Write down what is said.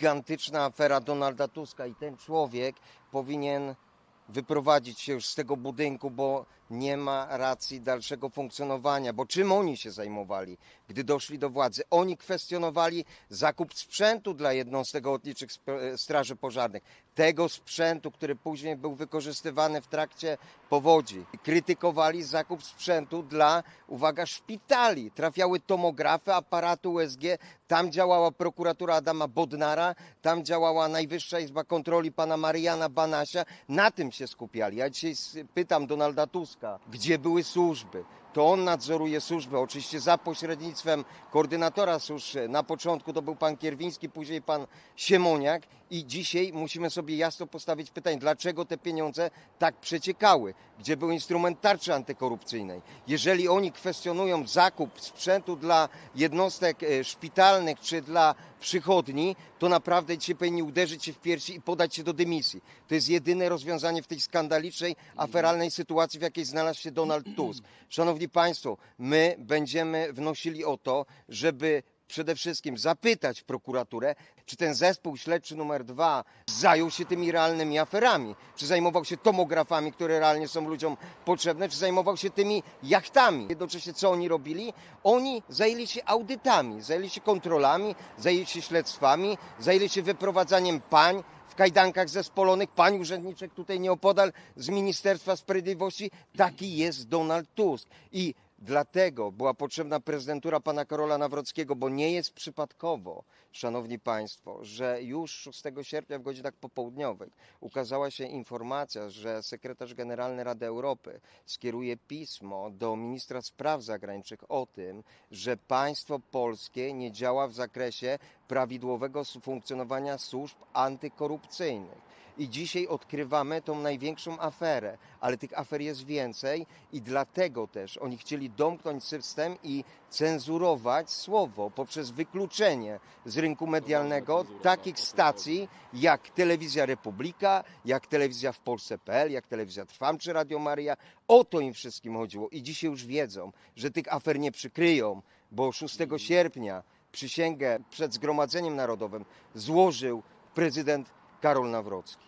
gigantyczna afera Donalda Tuska i ten człowiek powinien wyprowadzić się już z tego budynku, bo nie ma racji dalszego funkcjonowania. Bo czym oni się zajmowali, gdy doszli do władzy? Oni kwestionowali zakup sprzętu dla jednostek ochotniczych sp- straży pożarnych. Tego sprzętu, który później był wykorzystywany w trakcie powodzi. Krytykowali zakup sprzętu dla, uwaga, szpitali. Trafiały tomografy, aparaty USG. Tam działała prokuratura Adama Bodnara, tam działała Najwyższa Izba Kontroli pana Mariana Banasia. Na tym się skupiali. Ja dzisiaj pytam Donalda Tuska, gdzie były służby? To on nadzoruje służby, oczywiście za pośrednictwem koordynatora służb. Na początku to był pan Kierwiński, później pan Siemoniak i dzisiaj musimy sobie jasno postawić pytanie, dlaczego te pieniądze tak przeciekały? Gdzie był instrument tarczy antykorupcyjnej? Jeżeli oni kwestionują zakup sprzętu dla jednostek e, szpitalnych czy dla przychodni, to naprawdę dzisiaj powinni uderzyć się w piersi i podać się do dymisji. To jest jedyne rozwiązanie w tej skandalicznej, aferalnej sytuacji, w jakiej znalazł się Donald Tusk. Szanowni Państwo, my będziemy wnosili o to, żeby przede wszystkim zapytać prokuraturę, czy ten zespół śledczy numer dwa zajął się tymi realnymi aferami, czy zajmował się tomografami, które realnie są ludziom potrzebne, czy zajmował się tymi jachtami. Jednocześnie co oni robili? Oni zajęli się audytami, zajęli się kontrolami, zajęli się śledztwami, zajęli się wyprowadzaniem pań kajdankach zespolonych, pań urzędniczek tutaj nieopodal z Ministerstwa Sprawiedliwości. Taki jest Donald Tusk. I Dlatego była potrzebna prezydentura pana Karola Nawrockiego, bo nie jest przypadkowo, szanowni państwo, że już 6 sierpnia w godzinach popołudniowych ukazała się informacja, że sekretarz generalny Rady Europy skieruje pismo do ministra spraw zagranicznych o tym, że państwo polskie nie działa w zakresie prawidłowego funkcjonowania służb antykorupcyjnych. I dzisiaj odkrywamy tą największą aferę, ale tych afer jest więcej i dlatego też oni chcieli domknąć system i cenzurować słowo poprzez wykluczenie z rynku medialnego takich stacji jak Telewizja Republika, jak Telewizja w Polsce.pl, jak Telewizja Trwam czy Radio Maria. O to im wszystkim chodziło i dzisiaj już wiedzą, że tych afer nie przykryją, bo 6 sierpnia przysięgę przed Zgromadzeniem Narodowym złożył prezydent Karol Nawrocki.